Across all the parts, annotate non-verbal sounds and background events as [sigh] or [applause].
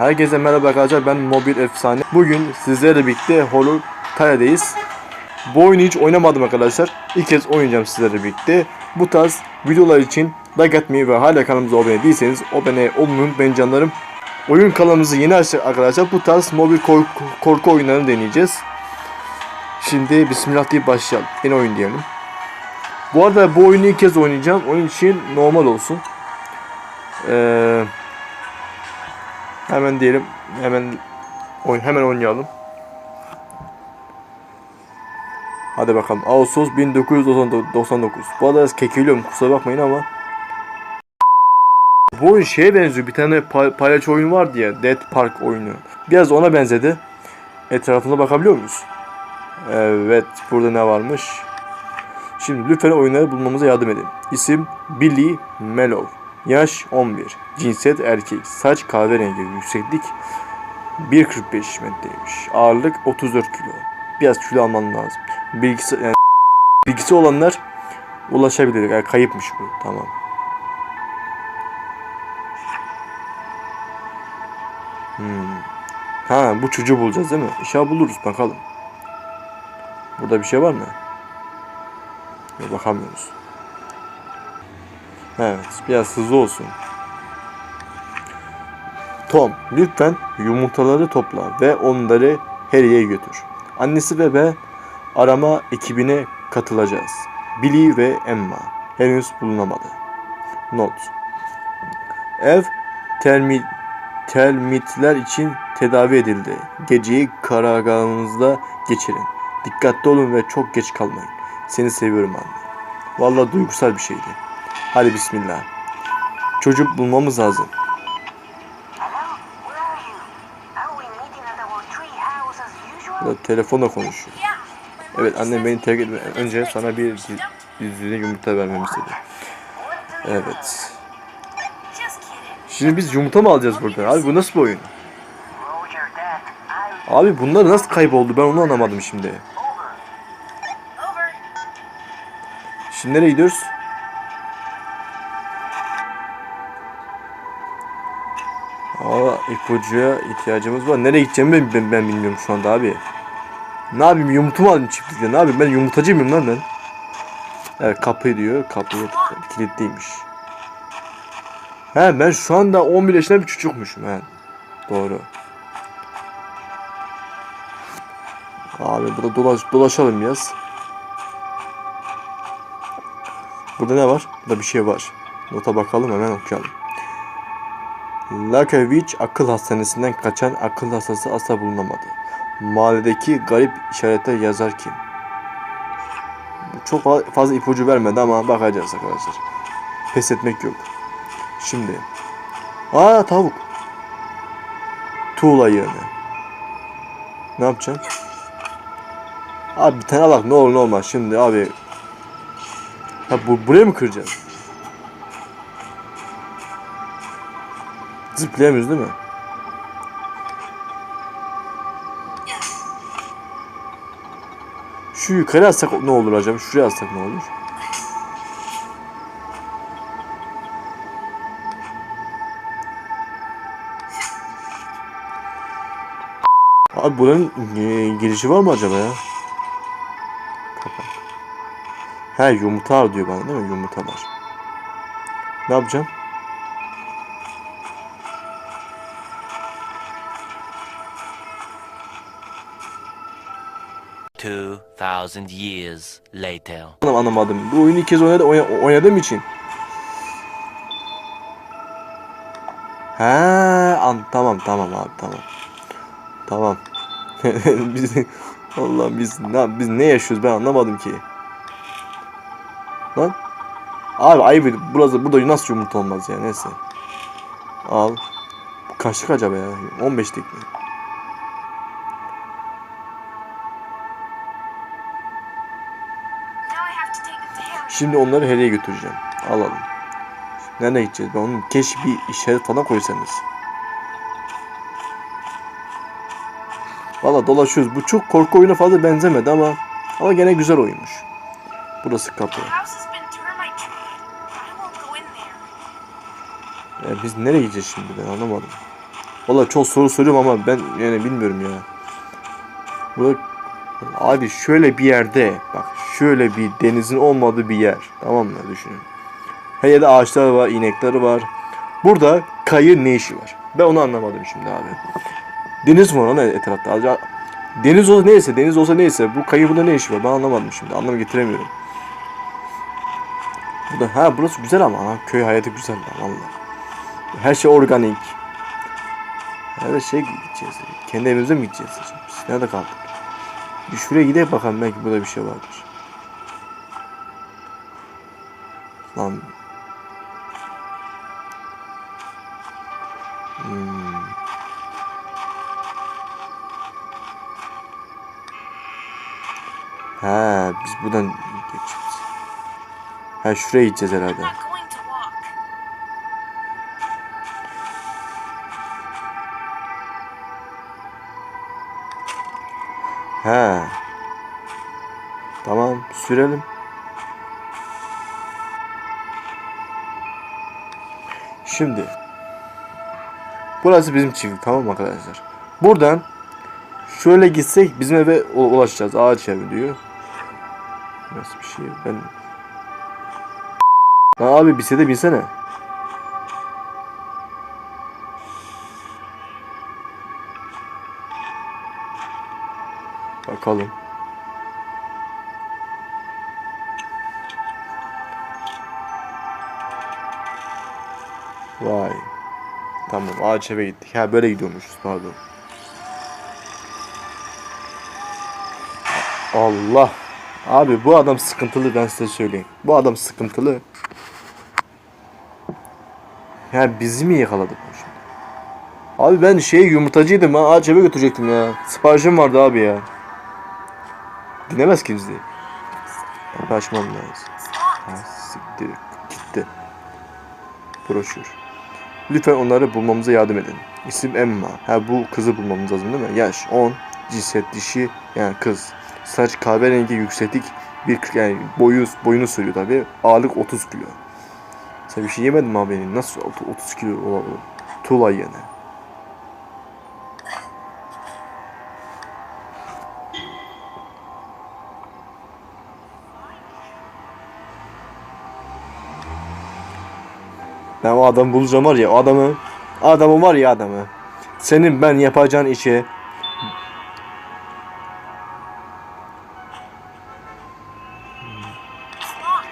Herkese merhaba arkadaşlar ben Mobil Efsane. Bugün sizlerle birlikte Holotaya'dayız. Bu oyunu hiç oynamadım arkadaşlar. İlk kez oynayacağım sizlerle birlikte. Bu tarz videolar için like atmayı ve hala kanalımıza abone değilseniz abone olmayı unutmayın canlarım. Oyun kanalımızı yeni açtık arkadaşlar. Bu tarz mobil korku, korku oyunlarını deneyeceğiz. Şimdi bismillah deyip başlayalım. Yeni oyun diyelim. Bu arada bu oyunu ilk kez oynayacağım. Oyun için normal olsun. Eee Hemen diyelim. Hemen oyun hemen oynayalım. Hadi bakalım. Ağustos 1999. Bu arada biraz kekeliyorum kusura bakmayın ama. Bu oyun şeye benziyor. Bir tane pay- oyunu vardı ya. Dead Park oyunu. Biraz ona benzedi. Etrafına bakabiliyor muyuz? Evet. Burada ne varmış? Şimdi lütfen oyunları bulmamıza yardım edin. İsim Billy Mellow. Yaş 11. Cinsiyet erkek. Saç kahverengi. Yükseklik 1.45 metreymiş. Ağırlık 34 kilo. Biraz kilo alman lazım. Bilgisi yani bilgisi olanlar ulaşabilir. Yani kayıpmış bu. Tamam. Hmm. Ha bu çocuğu bulacağız değil mi? İnşallah buluruz bakalım. Burada bir şey var mı? Bakamıyoruz. Evet, biraz hızlı olsun. Tom, lütfen yumurtaları topla ve onları Harry'e götür. Annesi ve ben arama ekibine katılacağız. Billy ve Emma henüz bulunamadı. Not. Ev termi, termitler için tedavi edildi. Geceyi karargahınızda geçirin. Dikkatli olun ve çok geç kalmayın. Seni seviyorum anne. Vallahi duygusal bir şeydi. Hadi bismillah. Çocuk bulmamız lazım. Burada telefonla konuşuyor. Evet annem beni terk etmeden önce sana bir yüzüne yumurta vermemi istedi. Evet. Şimdi biz yumurta mı alacağız burada? Abi bu nasıl bir oyun? Abi bunlar nasıl kayboldu ben onu anlamadım şimdi. Şimdi nereye gidiyoruz? İpucuya ihtiyacımız var. Nereye gideceğimi ben, ben, ben bilmiyorum şu anda abi. Ne yapayım yumurta mı alayım çiftlikte ne yapayım ben yumurtacı mıyım lan ben? Evet kapı diyor kapı kilitliymiş. He ben şu anda 11 yaşında bir çocukmuşum he. Doğru. Abi burada dolaş, dolaşalım biraz. Burada ne var? Burada bir şey var. Nota bakalım hemen okuyalım. Lakovic akıl hastanesinden kaçan akıl hastası asla bulunamadı. Mahalledeki garip işaretler yazar kim? Çok fa- fazla ipucu vermedi ama bakacağız arkadaşlar. Pes etmek yok. Şimdi. Aa tavuk. Tuğla yığını. Ne yapacağım? Abi bir tane bak ne olur ne olmaz. Şimdi abi. Ha bu buraya mı kıracağız? Zıplayamıyoruz değil mi? Şu yukarı atsak ne olur acaba? Şuraya atsak ne olur? Abi buranın e, girişi var mı acaba ya? Kapat. He yumurta diyor bana değil mi? Yumurta var. Ne yapacağım? Two thousand years later. Anlam anlamadım. Bu oyunu ilk kez oynadı, oyna- oynadığım için. He, an tamam tamam abi tamam. Tamam. [laughs] biz Allah biz ne biz ne yaşıyoruz ben anlamadım ki. Lan. Abi ayıp burası burada nasıl yumurta olmaz ya neyse. Al. Bu kaçlık acaba ya? 15'lik mi? Şimdi onları Harry'e götüreceğim. Alalım. Nereye gideceğiz? Ben onun keşke bir işaret falan koysanız. Valla dolaşıyoruz. Bu çok korku oyuna fazla benzemedi ama ama gene güzel oyunmuş. Burası kapı. There. E, biz nereye gideceğiz şimdi ben anlamadım. Valla çok soru soruyorum ama ben yani bilmiyorum ya. Burada abi şöyle bir yerde bak şöyle bir denizin olmadığı bir yer. Tamam mı düşünün. Her yerde ağaçlar var, inekler var. Burada kayı ne işi var? Ben onu anlamadım şimdi abi. Deniz var ona etrafta? Deniz olsa neyse, deniz olsa neyse bu kayı burada ne işi var? Ben anlamadım şimdi. Anlam getiremiyorum. Burada, ha burası güzel ama ha, köy hayatı güzel lan valla. Her şey organik. Her şey gideceğiz. Kendi evimize mi gideceğiz? Biz nerede kaldık? Bir şuraya gidelim bakalım belki burada bir şey vardır. Lan. Hmm. Ha, biz buradan geçeceğiz. Ha şuraya gideceğiz herhalde. Sürelim. Şimdi. Burası bizim çiftlik tamam mı arkadaşlar? Buradan şöyle gitsek bizim eve ulaşacağız. Ağaç evi diyor. Nasıl bir şey ben... Lan abi bisiklete binsene. Bakalım. Vay. Tamam ağaç eve gittik. Ha böyle gidiyormuşuz pardon. Allah. Abi bu adam sıkıntılı ben size söyleyeyim. Bu adam sıkıntılı. Ya bizi mi yakaladı? Abi ben şey yumurtacıydım ha ağaç eve götürecektim ya. Siparişim vardı abi ya. Dinlemez ki bizi. Kapı açmam lazım. Ha, siktir. Gitti. Broşür. Lütfen onları bulmamıza yardım edin. İsim Emma. Ha bu kızı bulmamız lazım değil mi? Yaş 10. Cinsiyet dişi yani kız. Saç kahverengi yükseklik bir yani boyu boyunu söylüyor tabi. Ağırlık 30 kilo. Sen bir şey yemedin mi abi? Nasıl 30 kilo o, o, tuğla yani. Ben o adamı bulacağım var ya adamı adamı var ya adamı. Senin ben yapacağın işe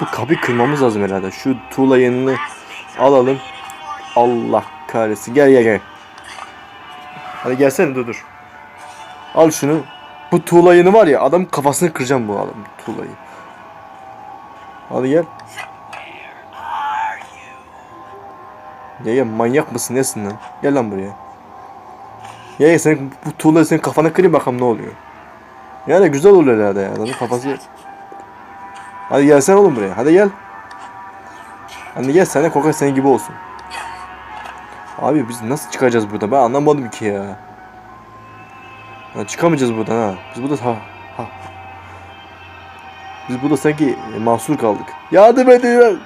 bu kapıyı kırmamız lazım herhalde. Şu tuğla yanını alalım. Allah kahretsin. Gel gel gel. Hadi gelsene dur dur. Al şunu. Bu tuğla yanı var ya adam kafasını kıracağım bu adam tuğlayı. Hadi gel. Ya ya manyak mısın nesin lan? Gel lan buraya. Ya ya senin bu tuğla senin kafana kırayım bakalım ne oluyor. Yani güzel oluyor herhalde ya. Adamın kafası... Hadi gelsene oğlum buraya. Hadi gel. Hadi gel sen de kokar senin gibi olsun. Abi biz nasıl çıkacağız buradan? Ben anlamadım ki ya. ya çıkamayacağız buradan ha. Biz burada ha, ha. Biz burada sanki mahsur kaldık. Yardım edin.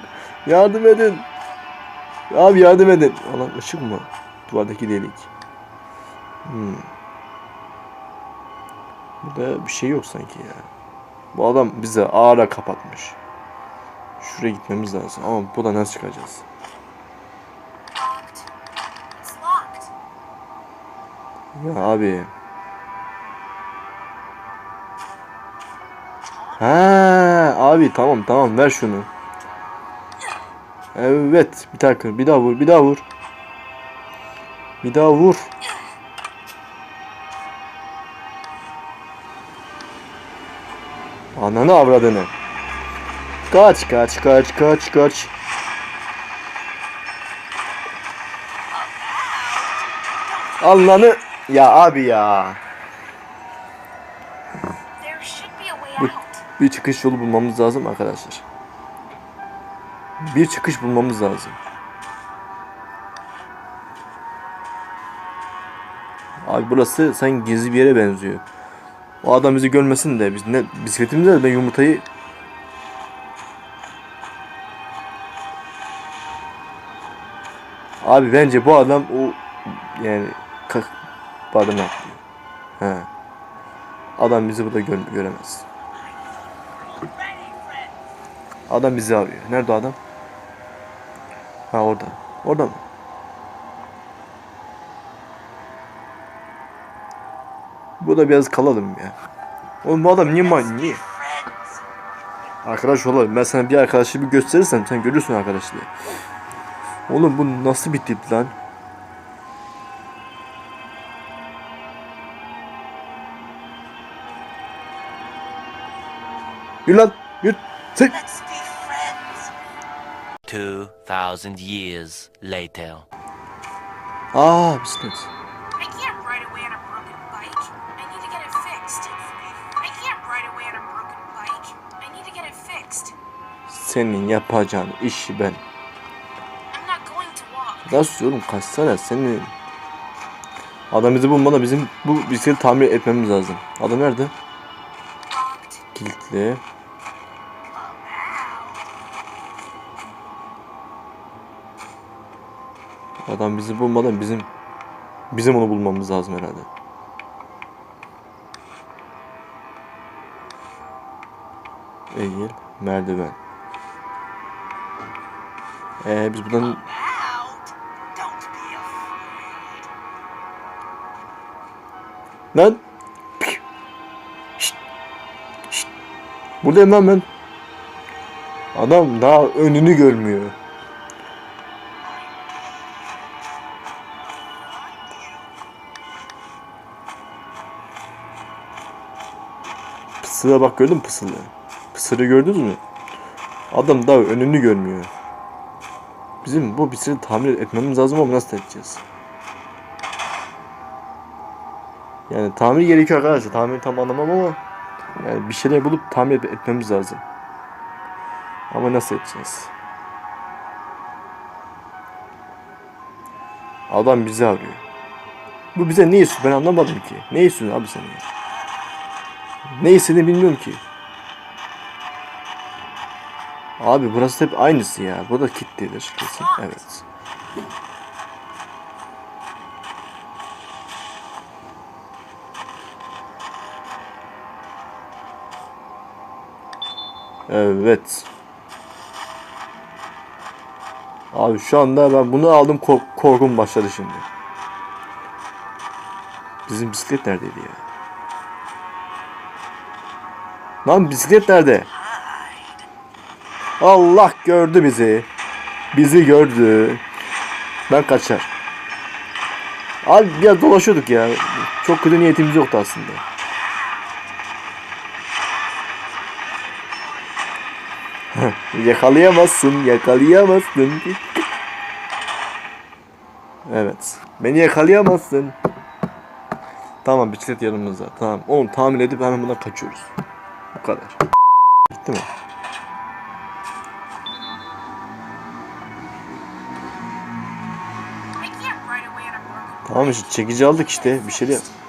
Yardım edin. Abi yardım edin. Alan ışık mı? Duvardaki delik. Hmm. Burada bir şey yok sanki ya. Bu adam bize ağra kapatmış. Şuraya gitmemiz lazım ama buradan nasıl çıkacağız? Ya abi. Ha abi tamam tamam ver şunu. Evet bir dakika bir daha vur bir daha vur. Bir daha vur. Ananı avradını. Kaç kaç kaç kaç kaç. Ananı ya abi ya. Bu-. Bir çıkış yolu bulmamız lazım arkadaşlar. Bir çıkış bulmamız lazım. Abi burası sanki gizli bir yere benziyor. O adam bizi görmesin de biz ne bisikletimizde de ben yumurtayı Abi bence bu adam o yani kalk diyor. He. Adam bizi burada gö- göremez. Adam bizi arıyor. Nerede adam? Ha orada. Orada mı? Burada biraz kalalım ya. Oğlum bu adam niye man niye? Arkadaş olalım. Ben sana bir arkadaşı bir gösterirsem sen görürsün arkadaşlığı. Oğlum bu nasıl bir tip lan? Yürü lan. Yürü. Sık. Let's 2,000 years later. Aa bisiklet. I can't ride away on a broken bike. I need to get it fixed. I can't ride away on a broken bike. I need to get it fixed. Senin yapacağın işi ben. I'm not going to walk. Nasıl diyorum kaçsana senin. Adam bizi bulmadan bizim bu bisikleti tamir etmemiz lazım. Adam nerede? Kilitli. Adam bizi bulmadan bizim bizim onu bulmamız lazım herhalde. Eğil, merdiven. Ee biz buradan lan Şşt. Şşt. Buradayım lan ben. Adam daha önünü görmüyor. Pısıra bak gördün mü pısırı? Pısırı gördünüz mü? Adam daha önünü görmüyor. Bizim bu bisikleti tamir etmemiz lazım ama nasıl edeceğiz? Yani tamir gerekiyor arkadaşlar. Tamir tam anlamam ama yani bir şeyler bulup tamir et- etmemiz lazım. Ama nasıl edeceğiz? Adam bizi arıyor. Bu bize ne istiyor ben anlamadım ki. Ne istiyorsun abi sen ya? Ne istediğini bilmiyorum ki. Abi burası hep aynısı ya. Burada kilitlidir kesin. Evet. Evet. Abi şu anda ben bunu aldım kork- korkum başladı şimdi. Bizim bisiklet neredeydi ya? Lan bisiklet nerede? Allah gördü bizi. Bizi gördü. Ben kaçar. Abi biraz dolaşıyorduk ya. Çok kötü niyetimiz yoktu aslında. Yakalayamazsın, yakalayamazsın. Evet. Beni yakalayamazsın. Tamam bisiklet yanımızda. Tamam. Onu tamir edip hemen buradan kaçıyoruz. Kadar. Gitti mi? Tamam işte çekici aldık işte. Bir şey fixed.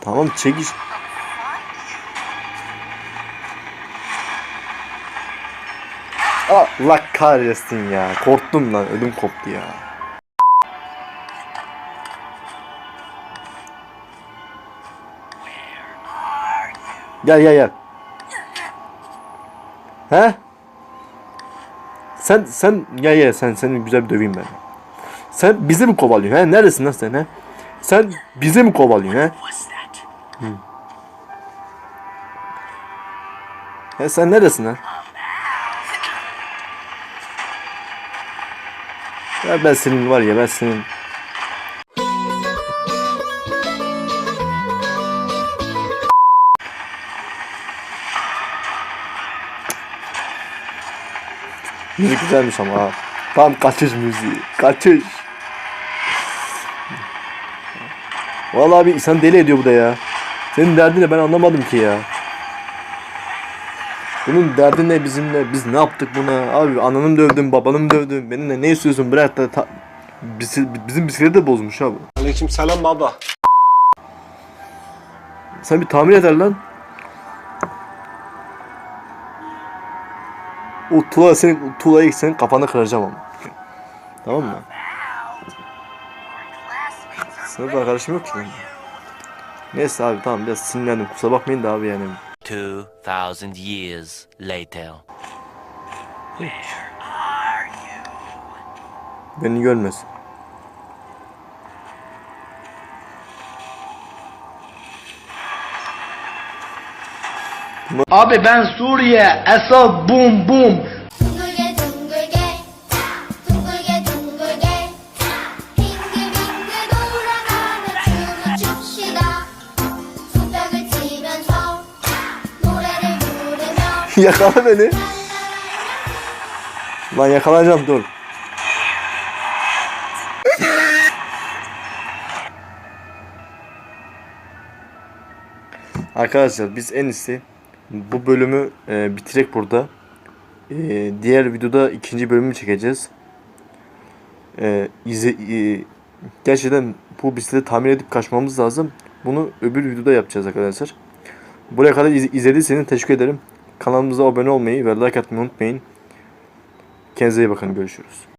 Tamam çekiç. Allah kahretsin ya. Korktum lan. Ödüm koptu ya. Gel gel gel. He? Sen sen gel gel sen seni güzel bir döveyim ben. Sen bizi mi kovalıyorsun he? Neredesin lan sen he? Sen bizi mi kovalıyorsun he? That? he sen neredesin ha? Ya ben senin var ya ben senin Müzik güzelmiş ama ha. Tam kaçış müziği. Kaçış. Vallahi bir insan deli ediyor bu da ya. Senin derdin ne ben anlamadım ki ya. Bunun derdi ne bizimle? Biz ne yaptık buna? Abi ananı mı dövdün, babanı mı dövdün? Benimle ne istiyorsun? Bırak da ta- Bisi- bizim bisikleti de bozmuş abi. Aleyküm selam baba. Sen bir tamir eder lan. O tuğla senin tuğlayı senin kafanı kıracağım ama. Tamam mı? Sınıf arkadaşım yok ki. benim. Neyse abi tamam biraz sinirlendim. Kusura bakmayın da abi yani. 2,000 years later. Beni görmesin. Abi ben Suriye, Esad, bum bum. Yakala beni. Lan yakalayacağım dur. Arkadaşlar biz en iyisi bu bölümü e, bitirek burada. E, diğer videoda ikinci bölümü çekeceğiz. E, izle, e, gerçekten bu bisikleti tamir edip kaçmamız lazım. Bunu öbür videoda yapacağız arkadaşlar. Buraya kadar iz- izlediyseniz teşekkür ederim. Kanalımıza abone olmayı ve like atmayı unutmayın. Kendinize iyi bakın. Görüşürüz.